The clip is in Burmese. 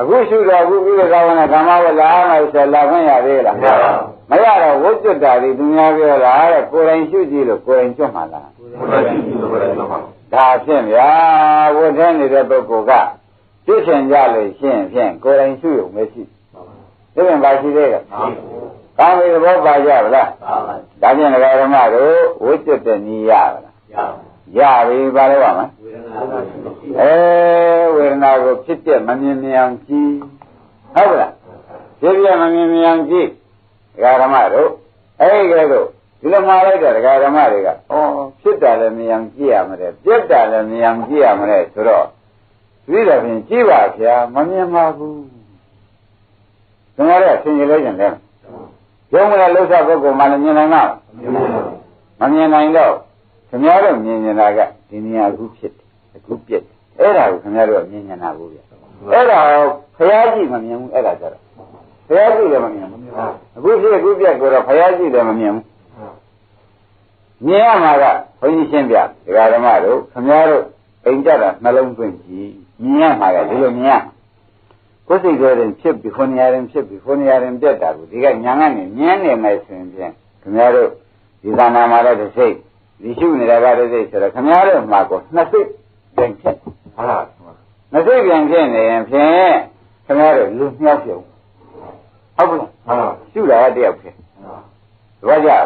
အခုရှုတော့အခုပြီးတော့သာဝနာကာမဝလာမယ်ဆိုလာခွင့်ရသေးလားမရပါဘူးမရတော့ဝိကျွတ်တာဒီသူများပြောတာတဲ့ကိုယ်တိုင်ရှုကြည့်လို့ကိုယ်တိုင်ကျွတ်မှလားဘုရားရှိခိုးလို့လည်းတော့ပါဒါဖြင့်ဗျာဝတ်ထဲနေတဲ့ပုဂ္ဂိုလ်ကကျွတ်ချင်ကြလို့ရှင်းဖြင့်ကိုယ်တိုင်ရှုရုံပဲရှိဒီပြန်ပါရှိသေးတယ်ကောင်းပြီသဘောပါကြဗလားပါပါဒါဖြင့်ဒကာဓမ္မတို့ဝိကျွတ်တဲ့နည်းရပါလားရပါရပြီပါလို့ပါမလားဝေဒနာကရှိအဲဝေဒ နာကိုဖြစ်ပြမမြင်မြင်ကြည့်ဟုတ်ကလားဖြစ်ပြမမြင်မြင်ကြည့်ဒကာဓမ္မတို့အဲ့ဒီကဲတော့ဒီလိုမှာလိုက်တဲ့ဒကာဓမ္မတွေကဩဖြစ်တာလည်းမြင်ကြည့်ရမလဲပြက်တာလည်းမြင်ကြည့်ရမလဲဆိုတော့ဒီတော့ဖြင့်ကြည့်ပါဗျာမမြင်ပါဘူးခင်ဗျားတို့ဆင်ခြင်လို့ကျင်တယ်ရုံးမလဲလှုပ်ရှားပုဂ္ဂိုလ်မှလည်းမြင်နိုင်မှာမမြင်နိုင်တော့ခင်ဗျားတို့မြင်နေတာကဒီနေရာအခုဖြစ်တယ်အခုပြက်တယ် အဲ့ဒါကိုခင်ဗျားတို့ကမြင်နေတာဘူးဗျအဲ့ဒါဖျားကြည့်မမြင်ဘူးအဲ့ဒါကြတော့ဖျားကြည့်လည်းမမြင်ဘူးအခုဖြစ်အခုပြက်ကိုတော့ဖျားကြည့်လည်းမမြင်ဘူးမြင်ရမှာကဘုန်းကြီးရှင်းပြဒကာဓမ္မတို့ခင်ဗျားတို့အိမ်ကြတာနှလုံးသွင်းကြည့်မြင်ရမှာကဒီလိုမြင်ရမှာကိုယ်စိတ်ကြောရင်ဖြစ်ပြီးခွန်ရရင်ဖြစ်ပြီးခွန်ရရင်ပြက်တာကိုဒီကညာကနေမြင်နေမယ်ဆိုရင်ဖြင့်ခင်ဗျားတို့ဒီသာနာမှာလည်းတစ်စိတ်ဒီရှုနေတာကတစ်စိတ်ဆိုတော့ခင်ဗျားတို့မှာကိုနှစ်စိတ်ပြန်ဖြစ် ပါလားနှစ်စိတ်ပြန်ဖြစ်နေရင်ဖြင့်ခင်ဗျားတို့လူမြောက်ပြုံဟုတ်ကဲ့ပါလားရှုတာကတယောက်ဖြစ်သဘောကျလား